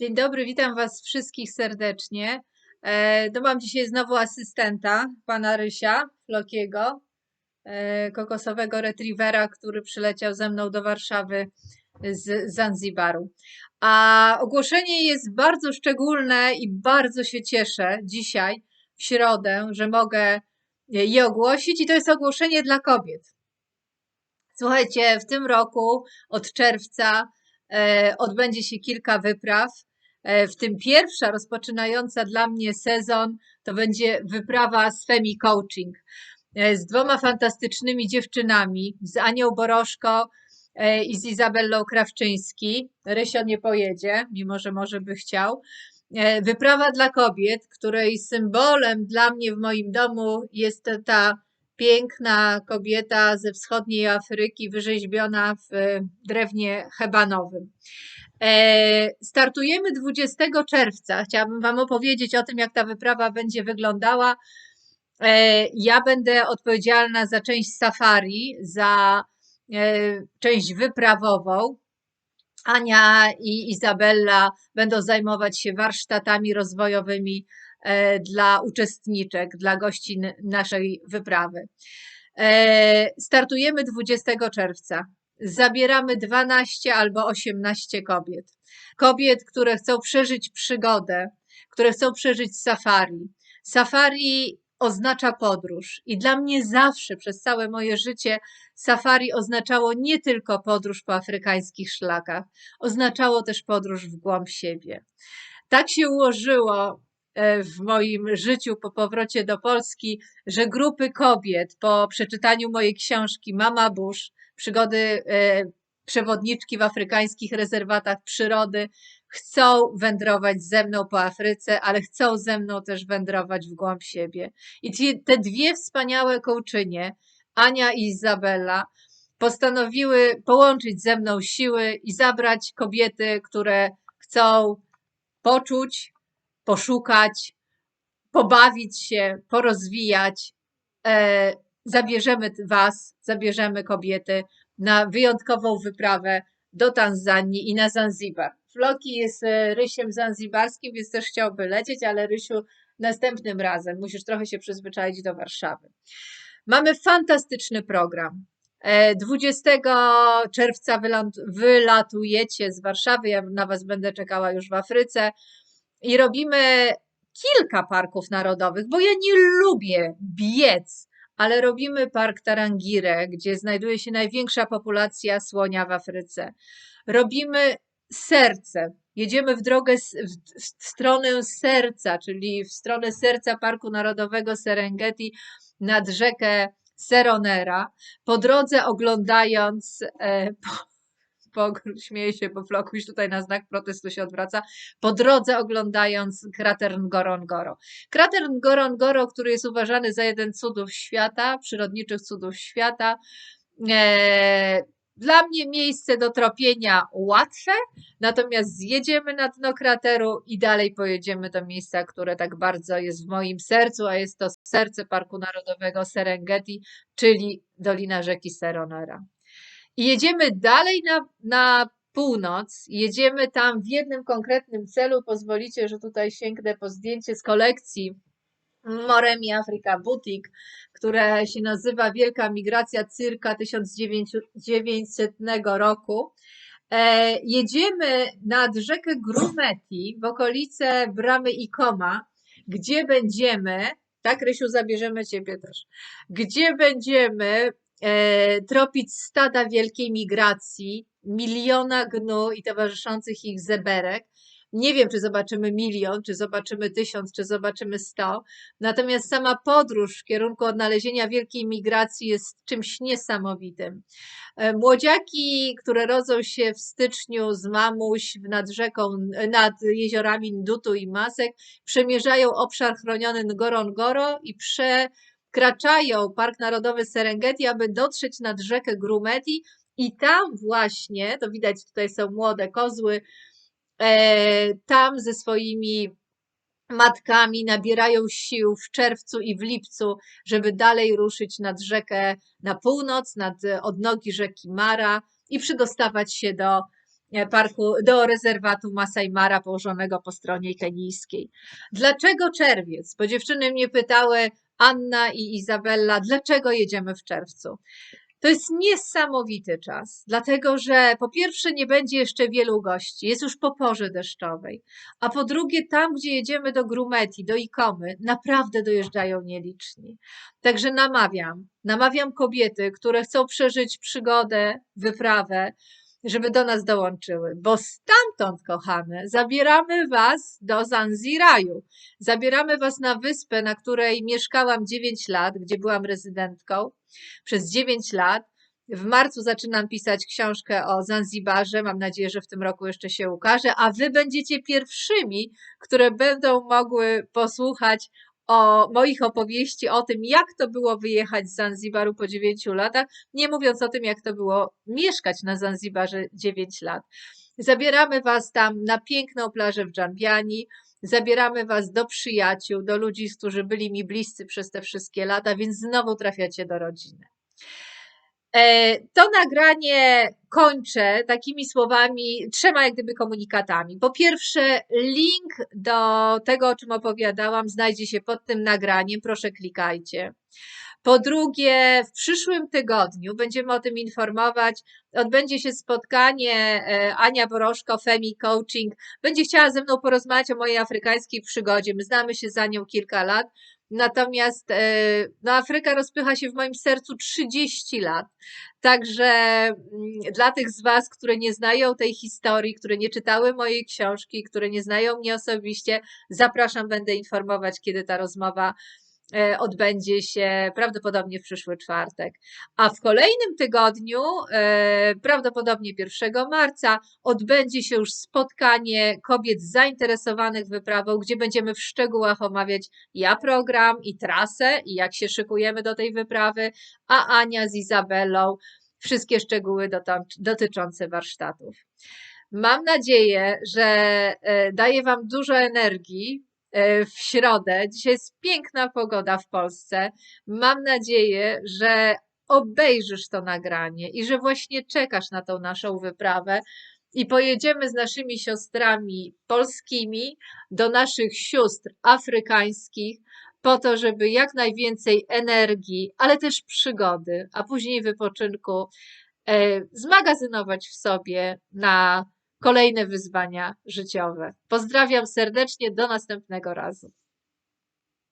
Dzień dobry, witam Was wszystkich serdecznie. No mam dzisiaj znowu asystenta, pana Rysia Flokiego, e, kokosowego retrievera, który przyleciał ze mną do Warszawy z Zanzibaru. A ogłoszenie jest bardzo szczególne i bardzo się cieszę dzisiaj, w środę, że mogę je ogłosić i to jest ogłoszenie dla kobiet. Słuchajcie, w tym roku od czerwca e, odbędzie się kilka wypraw. E, w tym pierwsza rozpoczynająca dla mnie sezon to będzie wyprawa z Femi Coaching e, z dwoma fantastycznymi dziewczynami, z Anią Boroszko e, i z Izabellą Krawczyński. Rysio nie pojedzie, mimo że może by chciał. Wyprawa dla kobiet, której symbolem dla mnie w moim domu jest ta piękna kobieta ze wschodniej Afryki, wyrzeźbiona w drewnie hebanowym. E, Startujemy 20 czerwca. Chciałabym Wam opowiedzieć o tym, jak ta wyprawa będzie wyglądała. E, Ja będę odpowiedzialna za część safari, za e, część wyprawową. Ania i Izabella będą zajmować się warsztatami rozwojowymi dla uczestniczek, dla gości naszej wyprawy. Startujemy 20 czerwca. Zabieramy 12 albo 18 kobiet. Kobiet, które chcą przeżyć przygodę, które chcą przeżyć safari. Safari oznacza podróż i dla mnie zawsze przez całe moje życie safari oznaczało nie tylko podróż po afrykańskich szlakach, oznaczało też podróż w głąb siebie. Tak się ułożyło e, w moim życiu po powrocie do Polski, że grupy kobiet po przeczytaniu mojej książki Mama Bush, przygody e, przewodniczki w afrykańskich rezerwatach przyrody, chcą wędrować ze mną po Afryce, ale chcą ze mną też wędrować w głąb siebie. I te dwie wspaniałe kołczynie, Ania i Izabela, postanowiły połączyć ze mną siły i zabrać kobiety, które chcą poczuć, poszukać, pobawić się, porozwijać. E, zabierzemy Was, zabierzemy kobiety na wyjątkową wyprawę do Tanzanii i na Zanzibar. Floki jest e, rysiem zanzibarskim, więc też chciałby lecieć, ale Rysiu następnym razem. Musisz trochę się przyzwyczaić do Warszawy. Mamy fantastyczny program. E, 20 czerwca wylant- wylatujecie z Warszawy. Ja na Was będę czekała już w Afryce i robimy kilka parków narodowych, bo ja nie lubię biec, ale robimy park Tarangire, gdzie znajduje się największa populacja słonia w Afryce. Robimy serce. Jedziemy w drogę w stronę serca, czyli w stronę serca Parku Narodowego Serengeti nad rzekę Seronera. Po drodze oglądając, e, po, po, śmieję się, bo Flokuś tutaj na znak protestu się odwraca, po drodze oglądając krater Ngorongoro. Krater Ngorongoro, który jest uważany za jeden cudów świata, przyrodniczych cudów świata. E, dla mnie miejsce do tropienia łatwe, natomiast zjedziemy na dno krateru i dalej pojedziemy do miejsca, które tak bardzo jest w moim sercu, a jest to serce Parku Narodowego Serengeti, czyli Dolina Rzeki Seronera. I jedziemy dalej na, na północ, jedziemy tam w jednym konkretnym celu. Pozwolicie, że tutaj sięgnę po zdjęcie z kolekcji Moremi Africa Boutique, które się nazywa Wielka Migracja Cyrka 1900 roku. E, jedziemy nad rzekę Grumeti w okolice Bramy Ikoma, gdzie będziemy, tak Rysiu, zabierzemy Ciebie też, gdzie będziemy tropić stada wielkiej migracji, miliona gnu i towarzyszących ich zeberek. Nie wiem, czy zobaczymy milion, czy zobaczymy tysiąc, czy zobaczymy sto. Natomiast sama podróż w kierunku odnalezienia wielkiej migracji jest czymś niesamowitym. E, Młodziaki, które rodzą się w styczniu z mamuś nad rzeką, nad jeziorami Ndutu i Masek, przemierzają obszar chroniony Ngorongoro i przekraczają Park Narodowy Serengeti, aby dotrzeć nad rzekę Grumeti i tam właśnie, to widać tutaj są młode kozły, e, tam ze swoimi matkami nabierają sił w czerwcu i w lipcu, żeby dalej ruszyć nad rzekę na północ, nad e, odnogi rzeki Mara i przydostawać się do e, parku, do rezerwatu Masai Mara położonego po stronie kenijskiej. Dlaczego czerwiec? Bo dziewczyny mnie pytały, Anna i Izabella, dlaczego jedziemy w czerwcu? To jest niesamowity czas, dlatego że po pierwsze nie będzie jeszcze wielu gości, jest już po porze deszczowej, a po drugie tam, gdzie jedziemy do Grumeti, do Ikomy, naprawdę dojeżdżają nieliczni. Także namawiam, namawiam kobiety, które chcą przeżyć przygodę, wyprawę, żeby do nas dołączyły, bo stamtąd, kochane, zabieramy Was do Zanziraju. Zabieramy Was na wyspę, na której mieszkałam 9 lat, gdzie byłam rezydentką przez 9 lat. W marcu zaczynam pisać książkę o Zanzibarze. Mam nadzieję, że w tym roku jeszcze się ukaże, a Wy będziecie pierwszymi, które będą mogły posłuchać o moich opowieści o tym, jak to było wyjechać z Zanzibaru po 9 latach, nie mówiąc o tym, jak to było mieszkać na Zanzibarze 9 lat. Zabieramy Was tam na piękną plażę w Dżambiani, zabieramy Was do przyjaciół, do ludzi, którzy byli mi bliscy przez te wszystkie lata, więc znowu trafiacie do rodziny. E, to nagranie kończę takimi słowami, trzema jak gdyby komunikatami. Po pierwsze, link do tego, o czym opowiadałam, znajdzie się pod tym nagraniem. Proszę klikajcie. Po drugie, w przyszłym tygodniu będziemy o tym informować. Odbędzie się spotkanie e, Ania Boroszko, Femi Coaching. Będzie chciała ze mną porozmawiać o mojej afrykańskiej przygodzie. My znamy się za nią kilka lat. Natomiast e, no, Afryka rozpycha się w moim sercu 30 lat. Także mm, dla tych z Was, które nie znają tej historii, które nie czytały mojej książki, które nie znają mnie osobiście, zapraszam, będę informować, kiedy ta rozmowa odbędzie się prawdopodobnie w przyszły czwartek. A w kolejnym tygodniu, e, prawdopodobnie 1 marca, odbędzie się już spotkanie kobiet zainteresowanych wyprawą, gdzie będziemy w szczegółach omawiać ja program i trasę i jak się szykujemy do tej wyprawy, a Ania z Izabelą wszystkie szczegóły dotyczące warsztatów. Mam nadzieję, że e, daje Wam dużo energii, E, w środę. Dzisiaj jest piękna pogoda w Polsce. Mam nadzieję, że obejrzysz to nagranie i że właśnie czekasz na tą naszą wyprawę i pojedziemy z naszymi siostrami polskimi do naszych sióstr afrykańskich po to, żeby jak najwięcej energii, ale też przygody, a później wypoczynku e, zmagazynować w sobie na kolejne wyzwania życiowe. Pozdrawiam serdecznie, do następnego razu.